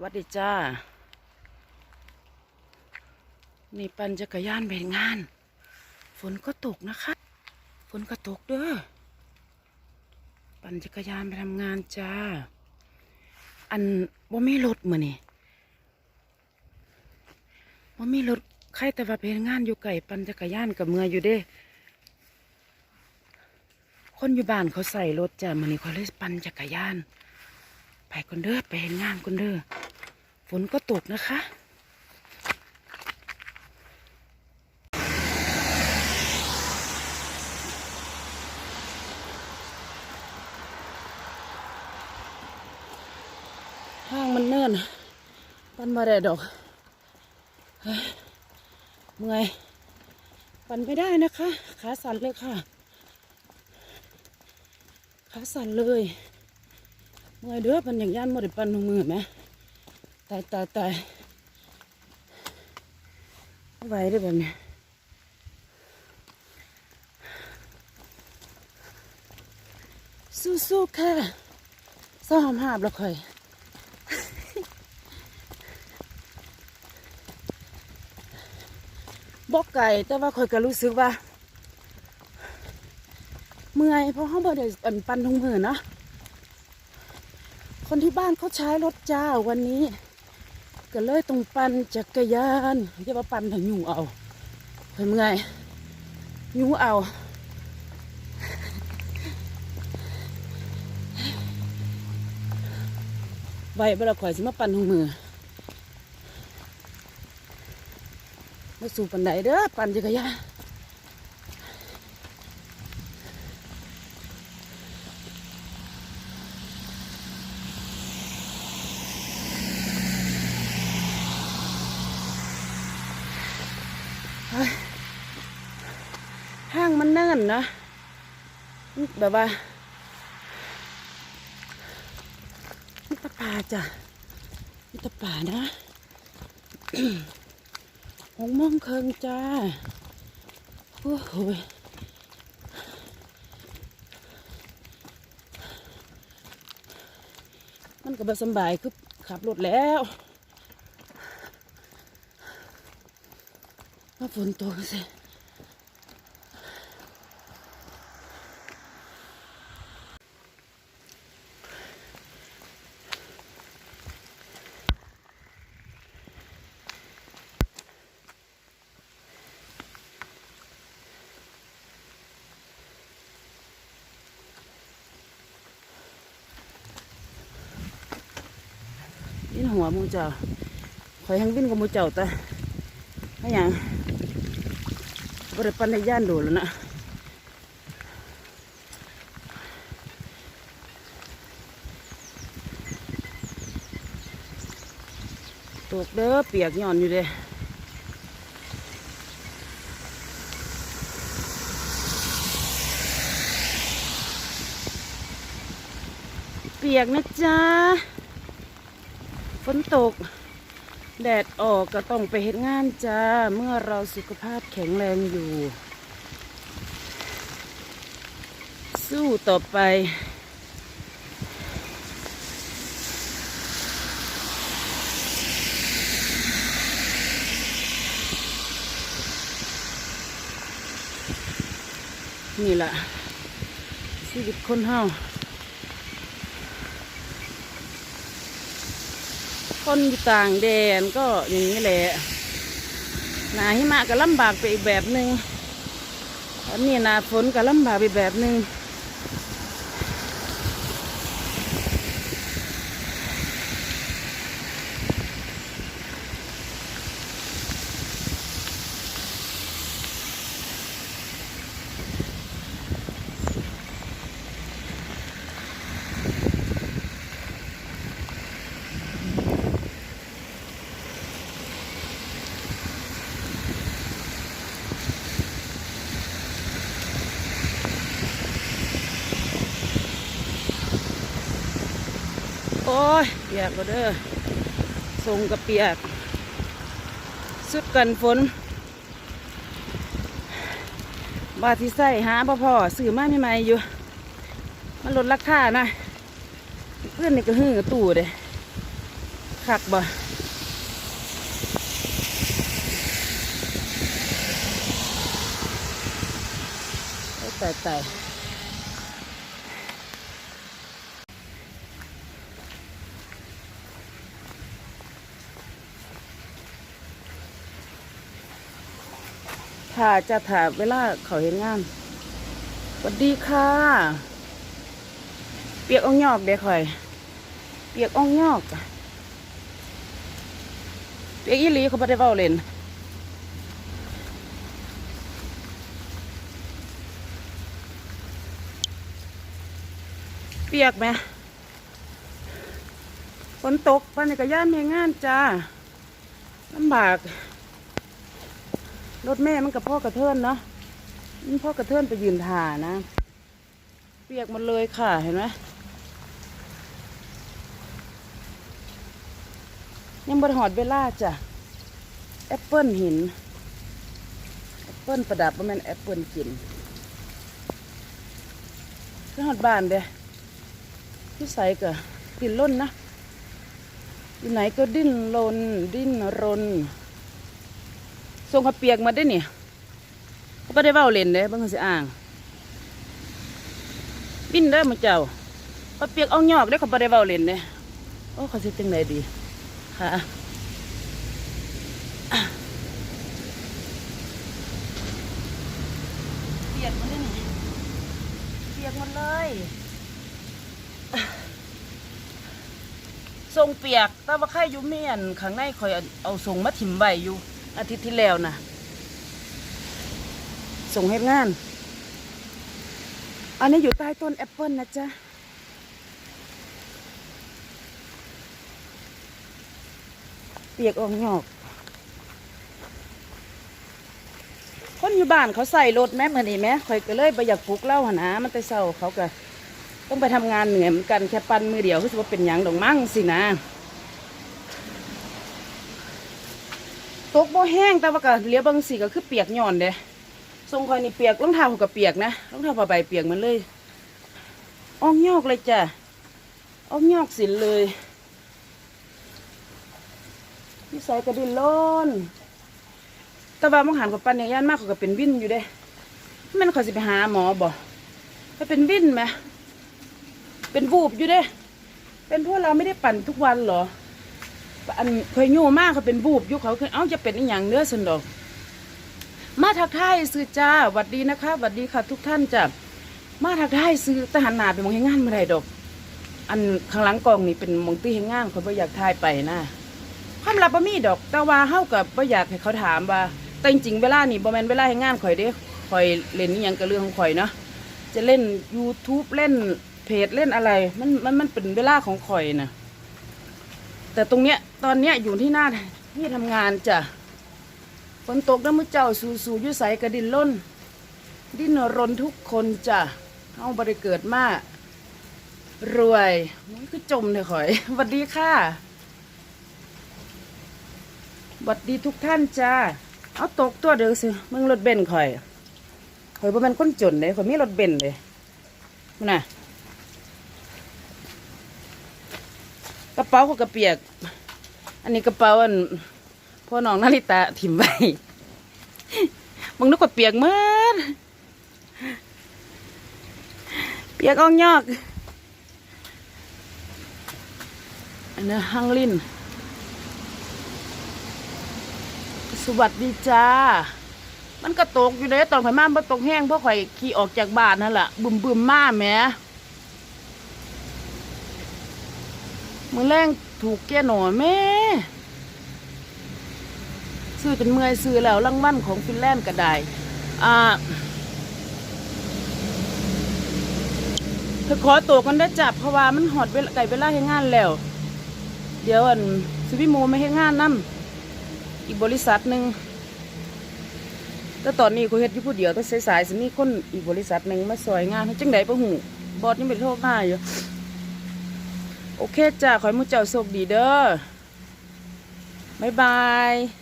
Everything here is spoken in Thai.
วัสดีจ้า นี่ปั่นจักรยานไปงาน ฝนก็ตกนะคะ ฝนก็ตกเด้อ ปั่นจักรยานไปทำงานจ้า อันว่ามีรถมือนี่ว่ามีรถใครแต่ว่าไปเฮ็ดงานอยู่ไก่ปั่นจักรยานกับเมืออยู่เด้ คนอยู่บ้านเขาใส่รถจ้ามือนี่เขาเลยปั่นจักรยานไปคนเด้อไปเห็นงานคนเด้อ นก็ตกนะคะ ห้างมันเนิ่น ปันมาได้ดอก เมื่อย ปันไม่ได้นะคะ ขาสั่นเลยค่ะ ขาสั่นเลย เมื่อยเด้อปันอย่างย่านหมดปันหนึ่งมือไหมายตายตายไม่ไหวได้อแบบนี้สู้ๆค่ะซ้อมหาบแล้วค่อยบอกไก่แต่ว่าค่อยก็รู้สึกว่า เมื่อยเพราะเขาบ่ได้อันปันทุงมือเนาะคนที่บ้านเขาใช้รถจ้าวันนี้ ก็เลยต้องปั่นจักรยานอย่ามาปั่นถึงยุงเอาเห็นไงยุงเอาไว้เวลาข่อยสิมาปั่นหงมือมาสู่ปันไดเด้อปั่นจักรยานห้างมัน เนิ่นนะแบบว่ามันตะป่าจ้ะมันตะป่านะหงมองเคิงจ้าโอ้โหมันก็บสบายคือขับรถแล้วมาฝนตกสิ หัวมูเจ้าคอยทั้งวินกับมูเจ้าแต่ไม่หยังบริปันในย่านดูแล้วนะตกเด้อเปียกย่อนอยู่เด้เปียกนะจ๊ะ ฝนตก แดดออกก็ต้องไปเฮ็ดงานจ้า เมื่อเราสุขภาพแข็งแรงอยู่ สู้ต่อไป นี่แหละชีวิตคนเฮา คนอยู่ต่างแดนก็อย่างนี้แหละหนาหิมะก็ลำบากไปอีกแบบหนึ่งอันนี้หนาฝนก็ลำบากไปแบบหนึ่ง อ้ยเปียกก็เด้อทรงกับเปียก สุดกันฝน บาทที่ใส่หาบ่อพ่อซื้อมาใหม่อยู่ มันลดราคานะเพื่อนนี่ก็หื้อตู่เด้คักบ่โอ้ตายต ถ้าจะถามเวลาเขาเห็นงานสวัสดีค่ะ เปียกอ่องยอกเด็กข่อย เปียกอ่องยอกเปียกอีหลีเขาไม่ได้เว้าเล่นเปียกไหมฝนตกปันจักรยานแม่งานจ้าลำบาก รถแม่มันกับพ่อกระเทือนเนาะมันพ่อกระเทือนไปยืนถ่านะ เปียกหมดเลยค่ะเห็นไหมยังบริหอดเวลาจ้ะแอปเปิลหินแอปเปิลประดับว่าม่นแอปเปิลกินก็หอดบานเด้ที่ใส่ก็ดิ้นรนนะอยู่ไหนก็ดิ้นรนดิ้นรน ส่งเขาเปียกมาได้เนี่ยเขาไม่ได้เว้าเล่นเด้บางคนสิอ่างบินเด้อมึงเจ้าเขาเปียกเอายอกได้อเขาไม่ได้เว้าเล่นเด้โอ้เขาสิจังไดดีค่ะเปียกหมดเลยนี่เปียกหมดเลยทรงเปียกแต่ว่าใครอยู่เมียนข้างในคอยเอาเอาส่งมาถิ่มใบอยู่ อาทิตย์ที่แล้วนะส่งให้งาน อันนี้อยู่ใต้ต้นแอปเปิลนะจ๊ะเปียกออกหยอก คนอยู่บ้านเขาใส่รถแม่เหมือนนี่แม่คอยก็เลยไปอยากปลุกเล่าหนนะมันแต่เศร้าเขาก็ต้องไปทำงานเหนื่อยเหมือนกันแค่ปันมือเดียวคือว่าเป็นหยังดอกมั่งสินะ ตกบ่แห้งแต่ว่าก็เหลี้ยบางสีก็คือเปียกหย่อนเด้ทรงคอยนี่เปียกรองเท้าเขาก็เปียกนะรองเท้าผ้าใบเปียกมันเลยออกยอกเลยจ้ะออกยอกสินเลยพี่ใส่กระดินล้นแต่ว่ามังหันกับปันอย่างย่านมากเขาก็เป็นวินอยู่เด้แม่นเขาสิไปหาหมอบ่ถ้าเป็นวินไหมเป็นวูบอยู่เด้เป็นพวกเราไม่ได้ปั่นทุกวันหรอ อันเคยโง่มากเขาเป็นวูบยู่เขาคือเอ้าจะเป็นอหย่างเนื้อสันดอก มาทักทายซื้อจ้าหวัดดีนะคะหวัดดีค่ะ ทุกท่านจ้ะมาทักทายซื้อทหารนาไปมองให้งานเมื่อไรดอก อันข้างหลังกองนี่เป็นมองตีให้งานคนบ่อยากทายไปนะความลับบ่มีดอกแต่ว่าเฮากับบ่อยากให้เขาถามว่า แต่จริงๆเวลานี่บ่แม่นเวลาให้งานข่อยเด้ข่อยเล่นนี่ยังก็เรื่องของข่อยเนาะจะเล่น YouTube เล่นเพจเล่นอะไร มันมันมันเป็นเวลาของข่อยน่ะ แต่ตรงเนี้ยตอนเนี้ยอยู่ที่หน้าที่ทำงานจ้ะฝนตกน้ำมือเจ้าสู่สู่ยุใสกระดินล้น ดิ้นรนทุกคนจ้ะเฮาบ่ได้เกิดมารวยมันคือจมเลยข่อยสวัสดีค่ะสวัสดีทุกท่านจ้าเอาตกตัวเดียวสิมึงรถเบนข่อยข่อยบ่แม่นคนจนเลยข่อยมีรถเบนเลยมึงน่ะ กระ เป๋าเขากระเปียก อันนี้กระเป๋าอันพ่อน้องนาริตาถิ่มไว้มึงนึกว่าเปียกมืดเปียกอ่องยอกอันนี้ฮังลินสวัสดีจ้า มันก็ตกอยู่เลยตอนข่อยมาบ่ตกแห้งเพราะข่อยขี่ออกจากบ้านนั่นแหละบึมบึมมาแหม มือแรงถูกแก่หน่อแม่ซื้อจนเมื่อยซื้อแล้วรางวัลของฟินแลนด์ก็ได้อ่าเธอขอตัวกันได้จับเพราะว่ามันหอดเวลาไก่เวลาให้งานแล้ว เดี๋ยวอันสิวิโมไม่ให้งานนํอีกบริษัทหนึ่งแต่ตอนนี้กูเฮ็ดอยู่ผู้เดียวแต่สายๆสิมีคนอีกบริษัทหนึ่งมาซอยงานจังไดปะหูบอสยังเป็นโทษหน้าอยู่ โอเคจ้าขอให้มุเจ้าโชคดีเด้อบ๊ายบาย